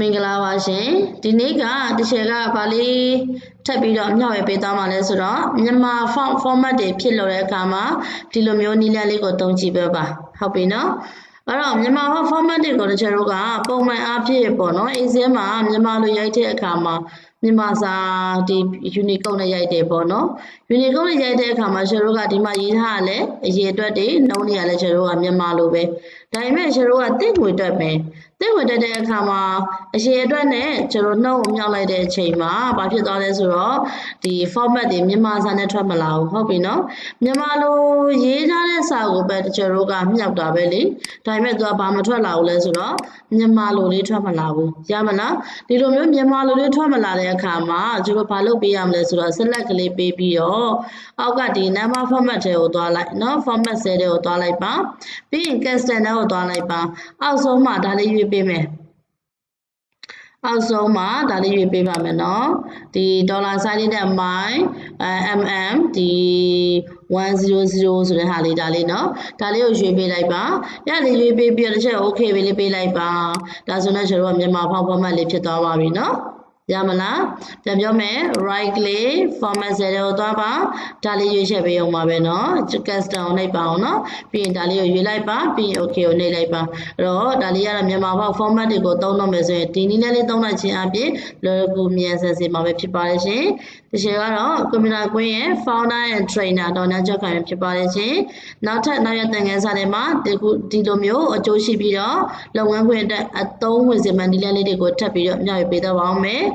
မင်္ဂလာပါရှင်ဒီနေ့ကတချေကဗာလေးထပ်ပြီးတော့အမျှဝေပေးသွားမှာလဲဆိုတော့မြန်မာ font format တွေဖြစ်လို့တဲ့အခါမှာဒီလိုမျိုးနည်းလမ်းလေးကိုသုံးကြည့်ပဲပါဟုတ်ပြီနော်အဲ့တော့မြန်မာ format တွေကိုတချို့တို့ကပုံမှန်အားဖြင့်ပေါ့နော် Excel မှာမြန်မာလိုရိုက်တဲ့အခါမှာမြန်မာစာဒီ Unicode နဲ့ရိုက်တယ်ပေါ့နော် Unicode နဲ့ရိုက်တဲ့အခါမှာကျွန်တော်တို့ကဒီမှာရေးထားရလဲအရေးအတွက်တွေနှုံးနေရလဲကျွန်တော်တို့ကမြန်မာလိုပဲ ဒါပေမဲ့ကျွန်တော်တို့ကတစ်ငွေအတွက်ပဲတစ်ငွေတက်တဲ့အခါမှာအရေးအတွက်နဲ့ကျွန်တော်နှုံးကိုမြောက်လိုက်တဲ့အချိန်မှာဘာဖြစ်သွားလဲဆိုတော့ဒီ format တွေမြန်မာစာနဲ့ထွက်မလာဘူးဟုတ်ပြီနော်မြန်မာလိုရေးထားတဲ့စာကိုပဲကျွန်တော်တို့ကမြောက်တာပဲလေဒါပေမဲ့သူကဘာမထွက်လာဘူးလဲဆိုတော့မြန်မာလိုလေးထွက်မလာဘူးရမလားဒီလိုမျိုးမြန်မာလိုလေးထွက်မလာတဲ့အခါမှာကျွန်တော်ဘာလုပ်ပေးရမလဲဆိုတော့ select ကလေးပေးပြီးတော့အောက်ကဒီ number format တွေကိုသွားလိုက်နော် format cell တွေကိုသွားလိုက်ပါပြီးရင် custom တွေကိုသွားလိုက်ပါအောက်ဆုံးမှာဒါလေးရွေးပေးမယ်အောက်ဆုံးမှာဒါလေးရွေးပေးပါမယ်နော်ဒီဒေါ်လာ sign နဲ့ my mm ဒီ100ဆိုတဲ့ဟာလေးဒါလေးနော်ဒါလေးကိုရွေးပေးလိုက်ပါရလေးရွေးပေးပြီးတော့တစ်ချက် okay ပဲလေးပေးလိုက်ပါဒါဆိုတော့ကျွန်တော်ကမြန်မာဖောက်ဖောက်မှတ်လေးဖြစ်သွားပါပြီနော် ရမလားပြန်ပြောမယ် right click format cell ကိုသွားပါဒါလေးရွေးချက်ပေးအောင်ပါပဲเนาะ custom ကိုနှိပ်ပါအောင်เนาะပြီးရင်ဒါလေးကိုရွေးလိုက်ပါပြီးရင် okay ကိုနှိပ်လိုက်ပါအဲ့တော့ဒါလေးကတော့မြန်မာဘောက် format တွေကိုသုံးတော့မယ်ဆိုရင်ဒီနည်းလေးသုံးလိုက်ခြင်းအပြင်လွယ်ကူမြန်ဆန်စေမှာပဲဖြစ်ပါတယ်ရှင်ဒီရှယ်ကတော့ကွန်ပျူတာကွင်းရဲ့ founder and trainer ဒေါ်နန်းကျော်ခိုင်ဖြစ်ပါတယ်ရှင်နောက်ထပ်နောက်ရသင်ခန်းစာတွေမှာဒီခုဒီလိုမျိုးအကျိုးရှိပြီးတော့လုပ်ငန်းခွင်အတွက်အသုံးဝင်စေမှန်ဒီလန်းလေးတွေကိုထပ်ပြီးတော့အများကြီးပေးတော့ပါအောင်မယ်